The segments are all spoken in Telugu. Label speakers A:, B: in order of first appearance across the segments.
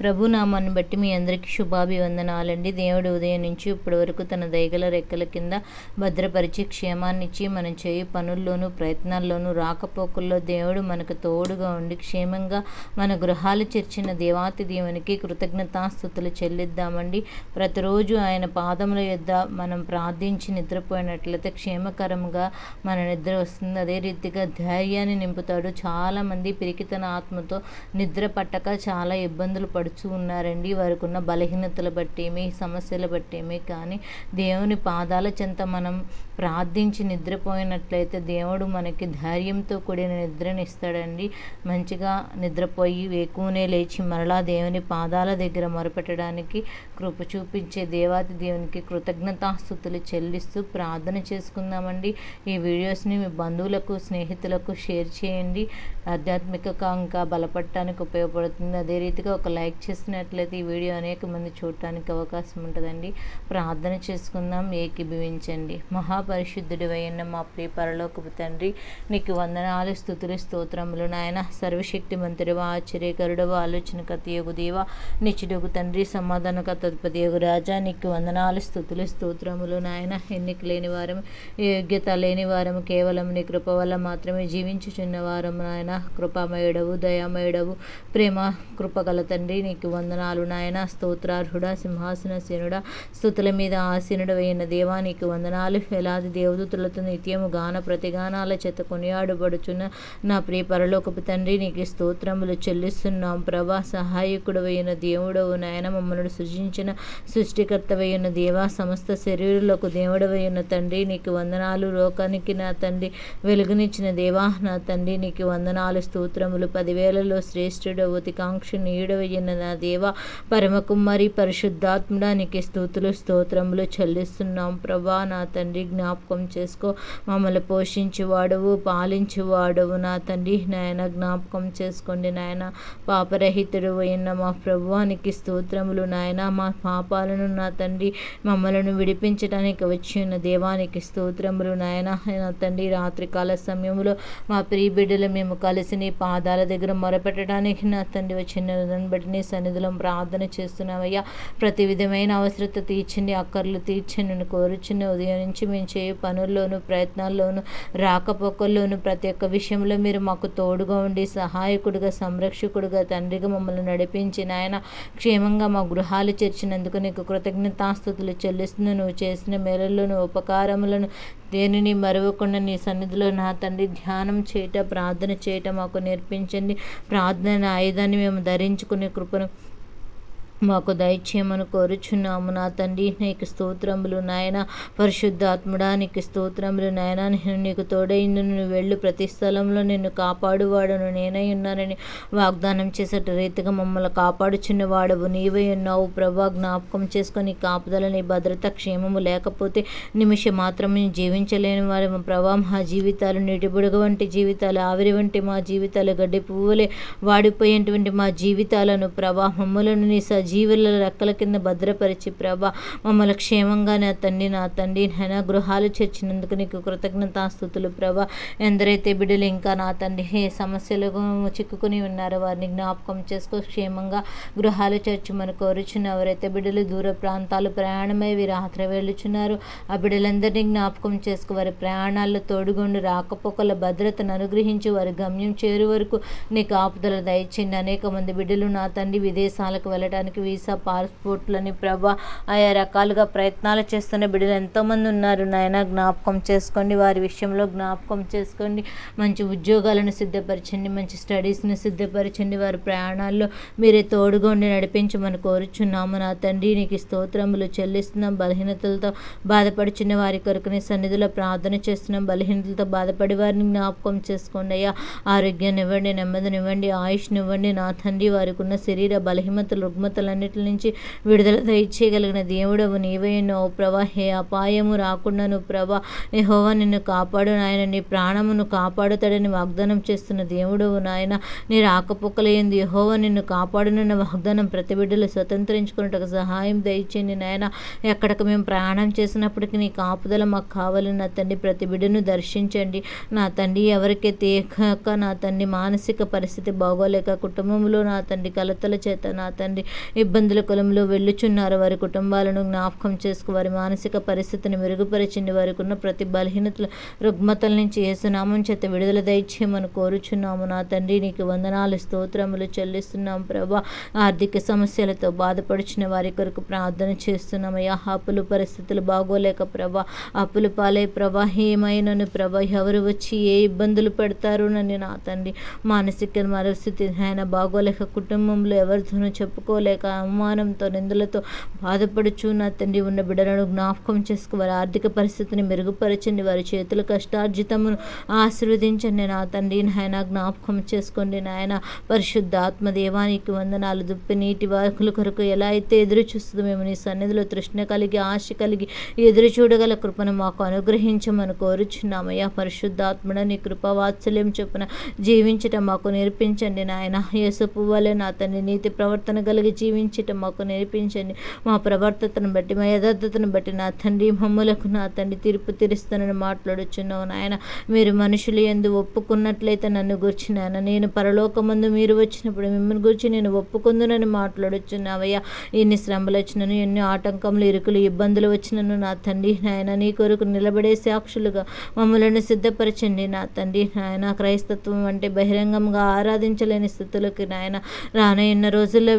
A: ప్రభునామాన్ని బట్టి మీ అందరికీ శుభాభివందనాలండి. దేవుడు ఉదయం నుంచి ఇప్పటి వరకు తన దయగల రెక్కల కింద భద్రపరిచి క్షేమాన్నిచ్చి మనం చేయి పనుల్లోనూ ప్రయత్నాల్లోనూ రాకపోకల్లో దేవుడు మనకు తోడుగా ఉండి క్షేమంగా మన గృహాలు చేర్చిన దేవాతి దేవునికి కృతజ్ఞతాస్థుతులు చెల్లిద్దామండి. ప్రతిరోజు ఆయన పాదముల యొద్ద మనం ప్రార్థించి నిద్రపోయినట్లయితే క్షేమకరంగా మన నిద్ర వస్తుంది. అదే రీతిగా ధైర్యాన్ని నింపుతాడు. చాలామంది పిరికితన ఆత్మతో నిద్ర పట్టక చాలా ఇబ్బందులు పడు పడుచు ఉన్నారండి. వారికి ఉన్న బలహీనతలు బట్టేమి సమస్యలు బట్టేమి కానీ దేవుని పాదాల చెంత మనం ప్రార్థించి నిద్రపోయినట్లయితే దేవుడు మనకి ధైర్యంతో కూడిన నిద్రని ఇస్తాడండి మంచిగా నిద్రపోయి వేకునే లేచి మరలా దేవుని పాదాల దగ్గర మొరపెట్టడానికి కృప చూపించే దేవాతి దేవునికి కృతజ్ఞతాస్థుతులు చెల్లిస్తూ ప్రార్థన చేసుకుందామండి. ఈ వీడియోస్ని మీ బంధువులకు స్నేహితులకు షేర్ చేయండి. ఆధ్యాత్మికంగా ఇంకా బలపడటానికి ఉపయోగపడుతుంది. అదే రీతిగా ఒక లైక్ చేసినట్లయితే ఈ వీడియో అనేక మంది చూడటానికి అవకాశం ఉంటుందండి. ప్రార్థన చేసుకుందాం ఏకీభవించండి. మహాపరిశుద్ధుడి అయిన మా ప్రియ పరలోకపు తండ్రి నీకు వందనాలు స్థుతులు స్తోత్రములు నాయన. సర్వశక్తి మంత్రివ ఆశ్చర్యకరుడవ ఆలోచనకర్త యోగు దేవ. నిచ్చుడుగు తండ్రి సమాధానక తదుపతి యోగు రాజా. నీకు వందనాలు స్థుతులు స్తోత్రములు నాయన. ఎన్నిక లేని వారం యోగ్యత లేని వారం కేవలం నీ కృప వల్ల మాత్రమే జీవించుచున్న వారం నాయన. కృపామయుడవు దయామయుడవు ప్రేమ కృపగల తండ్రి నీకు వందనాలు నాయన. స్తోత్రార్హుడ సింహాసన సేనుడ స్థుతుల మీద ఆసీనుడు అయిన దేవా నీకు వందనాలు. వేలాది దేవదూతులతో నిత్యము గాన ప్రతిగానాల చేత కొనియాడబడుచున్న నా ప్రియ పరలోకపు తండ్రి నీకు స్తోత్రములు చెల్లిస్తున్నాం ప్రభా. సహాయకుడు అయిన దేవుడవు నాయన. మమ్మల్ని సృజించిన సృష్టికర్తవైన దేవా. సమస్త శరీరులకు దేవుడవైన తండ్రి నీకు వందనాలు. లోకానికి నా తండ్రి వెలుగునిచ్చిన దేవా నా తండ్రి నీకు వందనాలు. స్తోత్రములు పదివేలలో శ్రేష్ఠుడవు తికాంక్షణీయుడవైన నా దేవ? పరమకుమారి పరిశుద్ధాత్మడానికి స్థూతులు స్తోత్రములు చెల్లిస్తున్నాం. ప్రభా నా తండ్రి జ్ఞాపకం చేసుకో. మమ్మల్ని పోషించేవాడవు పాలించేవాడవు నా తండ్రి. నాయన జ్ఞాపకం చేసుకోండి నాయన. పాపరహితుడు అయిన మా ప్రభువానికి స్తోత్రములు నాయన. మా పాపాలను నా తండ్రి మమ్మలను విడిపించడానికి వచ్చి ఉన్న దేవానికి స్తోత్రములు నాయన. నా తండ్రి రాత్రికాల సమయంలో మా ప్రియ బిడ్డలు మేము కలిసి నీ పాదాల దగ్గర మొరపెట్టడానికి నా తండ్రి వచ్చిన దాన్ని బట్టి నీ సన్నిధిలో ప్రార్థన చేస్తున్నామయ్యా ప్రతి విధమైన అవసరత తీర్చండి అక్కర్లు తీర్చండి నేను కోరుచున్న ఉదయం నుంచి మేము చేయ పనుల్లోనూ ప్రయత్నాల్లోనూ రాకపోకల్లోనూ ప్రతి ఒక్క విషయంలో మీరు మాకు తోడుగా ఉండి సహాయకుడిగా సంరక్షకుడిగా తండ్రిగా మమ్మల్ని నడిపించి నాయన క్షేమంగా మా గృహాలు చేర్చినందుకు నీకు కృతజ్ఞతాస్థుతులు చెల్లిస్తున్న నువ్వు చేసిన మేలలను ఉపకారములను దేనిని మరవకుండా నీ సన్నిధిలో నా తండ్రి ధ్యానం చేయట ప్రార్థన చేయటం మాకు నేర్పించండి. ప్రార్థన ఆయుధాన్ని మేము ధరించుకునే కృపను మాకు దయచేయమని కోరుచున్నాము. నా తండ్రి నీకు స్తోత్రములు నాయన. పరిశుద్ధాత్ముడా నీకు స్తోత్రములు నాయన. నేను నీకు తోడైంది నువ్వు వెళ్ళు. ప్రతి స్థలంలో నిన్ను కాపాడువాడను. నేనై ఉన్నానని వాగ్దానం చేసేట రీతిగా మమ్మల్ని కాపాడుచున్న వాడవు ఉన్నావు. ప్రభా జ్ఞాపకం చేసుకొని కాపుదల నీ భద్రత క్షేమము లేకపోతే నిమిషం మాత్రమే జీవించలేని వారి ప్రభా మా జీవితాలు నీటి వంటి జీవితాలు ఆవిరి వంటి మా జీవితాలు గడ్డి పువ్వులే వాడిపోయేటువంటి మా జీవితాలను ప్రభా మమ్మలను నీ సజీ జీవుల రెక్కల కింద భద్రపరిచి ప్రభా మమ్మల్ని క్షేమంగా నా తండ్రి నా తండ్రి నైనా గృహాలు చేర్చినందుకు నీకు కృతజ్ఞతాస్థుతులు ప్రభా. ఎందరైతే బిడ్డలు ఇంకా నా తండ్రి ఏ సమస్యలు చిక్కుకుని ఉన్నారో వారిని జ్ఞాపకం చేసుకో. క్షేమంగా గృహాలు చేర్చమని కోరుచున్న ఎవరైతే బిడ్డలు దూర ప్రాంతాలు ప్రయాణమై రాత్రి వెళ్ళుచున్నారు ఆ బిడ్డలందరినీ జ్ఞాపకం చేసుకో. వారి ప్రయాణాల్లో తోడుగొండు రాకపోకల భద్రతను అనుగ్రహించి వారి గమ్యం చేరు వరకు నీ కాపుదల దయచేయండి. అనేక మంది బిడ్డలు నా తండ్రి విదేశాలకు వెళ్ళడానికి వీసా పాస్పోర్ట్లని ప్రభా ఆయా రకాలుగా ప్రయత్నాలు చేస్తున్న బిడ్డలు ఎంతోమంది ఉన్నారు. నాయన జ్ఞాపకం చేసుకోండి. వారి విషయంలో జ్ఞాపకం చేసుకోండి. మంచి ఉద్యోగాలను సిద్ధపరచండి. మంచి స్టడీస్ని సిద్ధపరచండి. వారి ప్రయాణాల్లో మీరే తోడుగా ఉండి నడిపించమని కోరుచున్నాము. నా తండ్రి నీకు స్తోత్రములు చెల్లిస్తున్నాం. బలహీనతలతో బాధపడుచున్న వారి కొరకు నీ సన్నిధిలో ప్రార్థన చేస్తున్నాం. బలహీనతలతో బాధపడి వారిని జ్ఞాపకం చేసుకోండి అయ్యా. ఆరోగ్యాన్ని ఇవ్వండి నెమ్మదినివ్వండి ఆయుష్నివ్వండి నా తండ్రి వారికి ఉన్న శరీర బలహీనతలు రుగ్మతలను అన్నిటి నుంచి విడుదల దయచేయగలిగిన దేవుడవు నీవేనో ప్రభా హే అపాయము రాకుండాను ప్రభా యెహోవా నిన్ను కాపాడు నాయన. నీ ప్రాణమును కాపాడుతాడని వాగ్దానం చేస్తున్న దేవుడవు నాయన. నీ రాకపోకలేంది యెహోవా నిన్ను కాపాడునన్న వాగ్దానం ప్రతి బిడ్డలు స్వతంత్రించుకున్నట్టుకు సహాయం దయచేయండి నాయన. ఎక్కడికి మేము ప్రయాణం చేసినప్పటికీ నీ కాపుదల మాకు కావాలి నా తండ్రి ప్రతి బిడ్డను దర్శించండి. నా తండ్రి ఎవరికైతే కాక నా తండ్రి మానసిక పరిస్థితి బాగోలేక కుటుంబంలో నా తండ్రి కలతల చేత నా తండ్రి ఇబ్బందుల కులంలో వెళ్ళుచున్నారు. వారి కుటుంబాలను జ్ఞాపకం చేసుకు వారి మానసిక పరిస్థితిని మెరుగుపరిచింది. వారికి ఉన్న ప్రతి బలహీనతలు రుగ్మతల నుంచి ఏసునామం చేత విడుదల దయచేయమని కోరుచున్నాము. నా తండ్రి నీకు వందనాలు స్తోత్రములు చెల్లిస్తున్నాం ప్రభా. ఆర్థిక సమస్యలతో బాధపడుచున్న వారి కొరకు ప్రార్థన చేస్తున్నామయ్యా అప్పులు పరిస్థితులు బాగోలేక ప్రభా అప్పులు పాలే ప్రభా ఏమైనను ప్రభా ఎవరు వచ్చి ఏ ఇబ్బందులు పెడతారు నన్ను నా తండ్రి? మానసిక పరిస్థితి ఆయన బాగోలేక కుటుంబంలో ఎవరితోనూ చెప్పుకోలేక అవమానంతో నిందలతో బాధపడుచు నా తండ్రి ఉన్న బిడ్డలను జ్ఞాపకం చేసుకు. వారి ఆర్థిక పరిస్థితిని మెరుగుపరచండి. వారి చేతుల కష్టార్జితమును ఆశీర్వదించండి. నా తండ్రి నాయన జ్ఞాపకం చేసుకోండి. నాయన పరిశుద్ధ ఆత్మ దేవానికి వందనాలు. దుప్పి నీటి వాకుల కొరకు ఎలా అయితే ఎదురు చూస్తుందో మేము నీ సన్నిధిలో తృష్ణ కలిగి ఆశ కలిగి ఎదురు చూడగల కృపను మాకు అనుగ్రహించమని కోరుచున్నామయ్యా. పరిశుద్ధాత్మడ నీ కృప వాత్సల్యం చొప్పున జీవించటం మాకు నేర్పించండి. నాయన యేసుపు వలె నా తండ్రి నీతి ప్రవర్తన కలిగి జీవి జీవించటం మాకు నేర్పించండి. మా ప్రవర్తతను బట్టి మా యథార్థతను బట్టి నా తండ్రి మమ్ములకు నా తండ్రి తీర్పు తీరుస్తానని మాట్లాడుచున్నావు నాయన. మీరు మనుషులు ఎందు ఒప్పుకున్నట్లయితే నన్ను గుర్చి నాయన. నేను పరలోకమందు మీరు వచ్చినప్పుడు మిమ్మల్ని గురించి నేను ఒప్పుకుందునని మాట్లాడుచున్నావయ్యా. ఎన్ని శ్రమలు వచ్చినను ఎన్ని ఆటంకములు ఇరుకులు ఇబ్బందులు వచ్చినను నా తండ్రి నాయన. నీ కొరకు నిలబడే సాక్షులుగా మమ్మలను సిద్ధపరచండి నా తండ్రి నాయన. క్రైస్తత్వం అంటే బహిరంగంగా ఆరాధించలేని స్థితులకి నాయన. రానయ్యున్న రోజుల్లో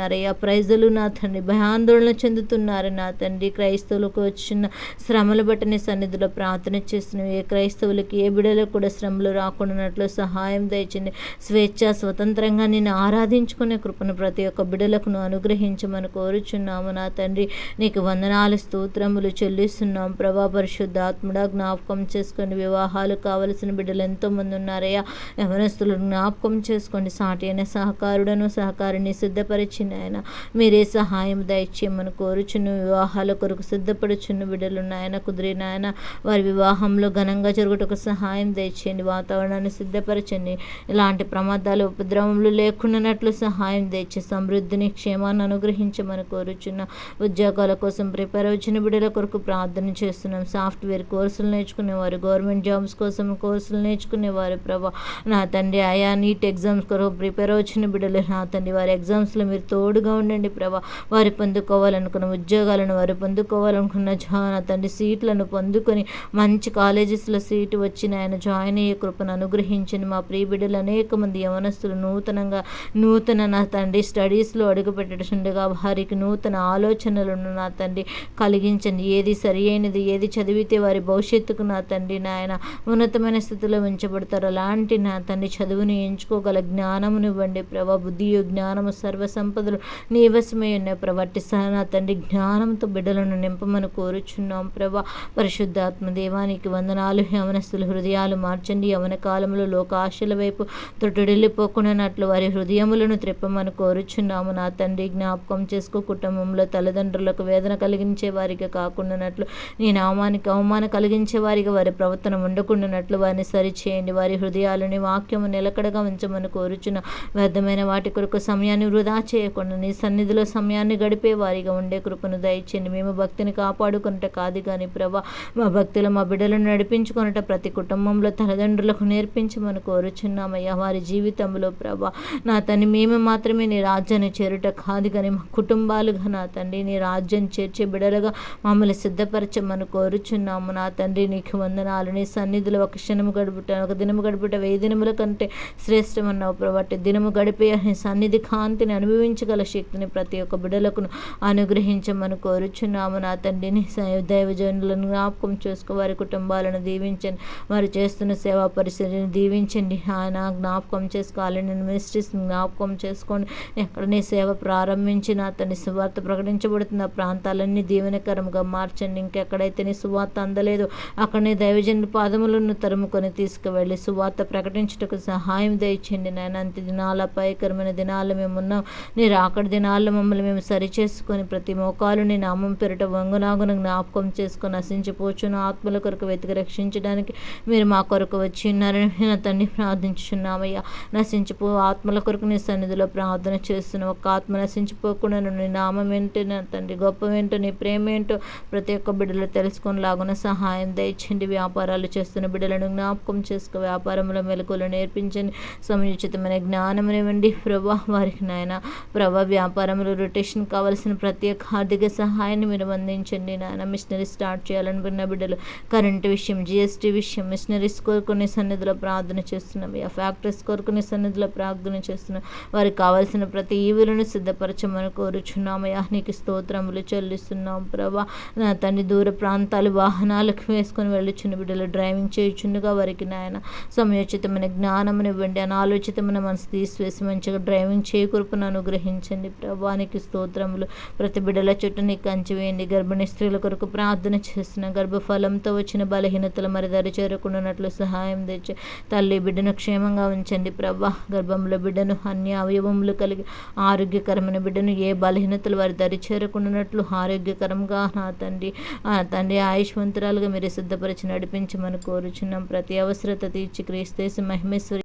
A: ఉన్నారయ్యా ప్రైజులు నా తండ్రి. భయాందోళన చెందుతున్నారు నా తండ్రి. క్రైస్తవులకు వచ్చిన శ్రమలు బట్టని సన్నిధిలో ప్రార్థన చేస్తున్న ఏ క్రైస్తవులకి ఏ బిడలకు కూడా శ్రమలు రాకుండానట్లు సహాయం దయచండి. స్వేచ్ఛ స్వతంత్రంగా నేను ఆరాధించుకునే కృపను ప్రతి ఒక్క బిడలకును అనుగ్రహించమని కోరుచున్నాము నా తండ్రి. నీకు వందనాలు స్తోత్రములు చెల్లిస్తున్నాం. ప్రభా పరిశుద్ధాత్ముడా జ్ఞాపకం చేసుకొని వివాహాలు కావలసిన బిడ్డలు ఎంతోమంది ఉన్నారయ్యా. యవనస్తులు జ్ఞాపకం చేసుకోండి సాటి అయిన సహకారుడను సహకారిని సిద్ధపరిచిన ఆయన మీరే సహాయం దయచేయమని కోరుచును. వివాహాల కొరకు సిద్ధపడుచున్న బిడ్డలు నాయన కుదిరి నాయన. వారి వివాహంలో ఘనంగా జరుగుటకు సహాయం దయచేయండి. వాతావరణాన్ని సిద్ధపరచండి. ఇలాంటి ప్రమాదాలు ఉపద్రవములు లేకుండానట్లు సహాయం దయచే సమృద్ధిని క్షేమాన్ని అనుగ్రహించమని కోరుచున్న ఉద్యోగాల కోసం ప్రిపేర్ వచ్చిన బిడ్డల కొరకు ప్రార్థన చేస్తున్నాం. సాఫ్ట్వేర్ కోర్సులు నేర్చుకునేవారు గవర్నమెంట్ జాబ్స్ కోసం కోర్సులు నేర్చుకునేవారు ప్రభా. నా తండ్రి ఆయా నీట్ ఎగ్జామ్స్ కొరకు ప్రిపేర్ వచ్చిన బిడ్డలు నా తండ్రి. వారి ఎగ్జామ్స్లో మీరు తోడుగా ఉండండి ప్రభా. వారు పొందుకోవాలనుకున్న ఉద్యోగాలను వారు పొందుకోవాలనుకున్న జా నా తండ్రి సీట్లను పొందుకొని మంచి కాలేజెస్లో సీటు వచ్చిన ఆయన జాయిన్ అయ్యే కృపను అనుగ్రహించండి. మా ప్రియ బిడ్డలు అనేక మంది యవనస్తులు నూతనంగా నూతన నా తండ్రి స్టడీస్లో అడుగుపెట్టడుండగా వారికి నూతన ఆలోచనలను నా తండ్రి కలిగించండి. ఏది సరి అయినది ఏది చదివితే వారి భవిష్యత్తుకు నా తండ్రి నాయన ఉన్నతమైన స్థితిలో ఉంచబడతారు. అలాంటి నా తండ్రి చదువును ఎంచుకోగల జ్ఞానమునివ్వండి ప్రభా. బుద్ధియు జ్ఞానము సర్వసంపద సంపదలు నీ వశమై నా తండ్రి జ్ఞానంతో బిడ్డలను నింపమని కోరుచున్నాం ప్రభా. పరిశుద్ధాత్మ దేవానికి వందనాలు యవనస్తుల హృదయాలు మార్చండి. యవన కాలంలో లోక ఆశల వైపు తొట్టుడిల్లిపోకుండానట్లు వారి హృదయములను త్రిప్పమని కోరుచున్నాము. నా తండ్రి జ్ఞాపకం చేసుకో కుటుంబంలో తల్లిదండ్రులకు వేదన కలిగించే వారికి కాకుండానట్లు నీ నామానికి అవమానం కలిగించే వారికి వారి ప్రవర్తన ఉండకుండానట్లు వారిని సరిచేయండి. వారి హృదయాలని వాక్యము నిలకడగా ఉంచమని కోరుచున్న. వ్యర్థమైన వాటి కొరకు సమయాన్ని వృధా చేయకుండా నీ సన్నిధిలో సమయాన్ని గడిపే వారిగా ఉండే కృపను దయచేయండి. మేము భక్తిని కాపాడుకున్నట కాదు కానీ ప్రభా మా భక్తులు మా బిడ్డలను నడిపించుకున్నట ప్రతి కుటుంబంలో తల్లిదండ్రులకు నేర్పించమని కోరుచున్నామయ్యా. వారి జీవితంలో ప్రభా నా తని మేము మాత్రమే నీ రాజ్యాన్ని చేరుట కాదు కానీ మా కుటుంబాలుగా నా తండ్రి నీ రాజ్యం చేర్చే బిడలుగా మమ్మల్ని సిద్ధపరచమని కోరుచున్నాము. నా తండ్రి నీకు వందనాలు. నీ సన్నిధిలో ఒక క్షణము గడుపుట ఒక దినము గడుపుట వెయ్యి దినముల కంటే శ్రేష్టమన్నావు. ప్రభా దినము గడిపే నీ సన్నిధి కాంతిని అనుభవించగల శక్తిని ప్రతి ఒక్క బిడలకు అనుగ్రహించమని కోరుచున్నాము. నా తండ్రిని దైవజనులను జ్ఞాపకం చేసుకో వారి కుటుంబాలను దీవించండి వారు చేస్తున్న సేవా పరిస్థితిని దీవించండి. ఆయన జ్ఞాపకం చేసుకోవాలని మినిస్ట్రీస్ని జ్ఞాపకం చేసుకోండి. ఎక్కడ నీ సేవ ప్రారంభించిన అతని సువార్త ప్రకటించబడుతున్న ప్రాంతాలన్నీ దీవెనకరంగా మార్చండి. ఇంకెక్కడైతే నీ సువార్త అందలేదు అక్కడ నీ దైవజనుల పాదములను తరుముకొని తీసుకువెళ్ళి సువార్త ప్రకటించుటకు సహాయం దయచండి నేను అంత దినాల పైకరమైన దినాలు మేము ఉన్నాం. నీ మీరు అక్కడ దినాల్లో మమ్మల్ని మేము సరిచేసుకొని ప్రతి మోకాలు నీ నామం పెరట వంగునాగును జ్ఞాపకం చేసుకొని నశించిపోచున్న ఆత్మల కొరకు వెతికి రక్షించడానికి మీరు మా కొరకు వచ్చి ఉన్నారని నా తండ్రి ప్రార్థించున్నామయ్యా నశించిపో ఆత్మల కొరకు నీ సన్నిధిలో ప్రార్థన చేస్తున్న ఒక ఆత్మ నశించిపోకుండా నీ నామం ఏంటో నా తండ్రి గొప్ప ఏంటో నీ ప్రేమ ఏంటో ప్రతి ఒక్క బిడ్డలు తెలుసుకొని లాగున సహాయం దయచండి వ్యాపారాలు చేస్తున్న బిడ్డలను జ్ఞాపకం చేసుకో. వ్యాపారంలో మెలకులు నేర్పించండి. సముచితమైన జ్ఞానమునివ్వండి. ప్రభా వారికి నాయన ప్రభా వ్యాపారంలో రొటేషన్ కావాల్సిన ప్రత్యేక ఆర్థిక సహాయాన్ని మీరు అందించండి నాయన. మిషనరీ స్టార్ట్ చేయాలనుకున్న బిడ్డలు కరెంటు విషయం జిఎస్టీ విషయం మిషనరీస్ కోరుకునే సన్నిధిలో ప్రార్థన చేస్తున్నాం. ఆ ఫ్యాక్టరీస్ కోరుకునే సన్నిధిలో ప్రార్థన చేస్తున్నాం. వారికి కావాల్సిన ప్రతి ఈవులను సిద్ధపరచమని కోరుచున్నామయ్యా నీకు స్తోత్రములు చెల్లిస్తున్నాం ప్రభా. నా తండ్రి దూర ప్రాంతాలు వాహనాలకు వేసుకొని వెళ్ళుచున్న బిడ్డలు డ్రైవింగ్ చేయుచుండగా వారికి నాయన సమయోచితమైన జ్ఞానమునివ్వండి. అనాలోచితమైన మనసు తీసివేసి మంచిగా డ్రైవింగ్ చేయకూర్పును అనుగ్రహించండి ప్రభానికి స్తోత్రములు. ప్రతి బిడ్డల చుట్టూ నీకు కంచివేయండి గర్భిణీ స్త్రీల కొరకు ప్రార్థన చేసిన గర్భఫలంతో వచ్చిన బలహీనతలు మరి దరి చేరకుండానట్లు సహాయం తెచ్చి తల్లి బిడ్డను క్షేమంగా ఉంచండి ప్రభా. గర్భంలో బిడ్డను అన్ని అవయవములు కలిగి ఆరోగ్యకరమైన బిడ్డను ఏ బలహీనతలు వారి దరి చేరకుండానట్లు ఆరోగ్యకరంగా నా తండ్రి తండ్రి ఆయుష్వంతురాలుగా మీరు సిద్ధపరిచి నడిపించమని కోరుచున్నాం. ప్రతి అవసరత తీర్చి క్రీస్తేసి మహిమేశ్వరి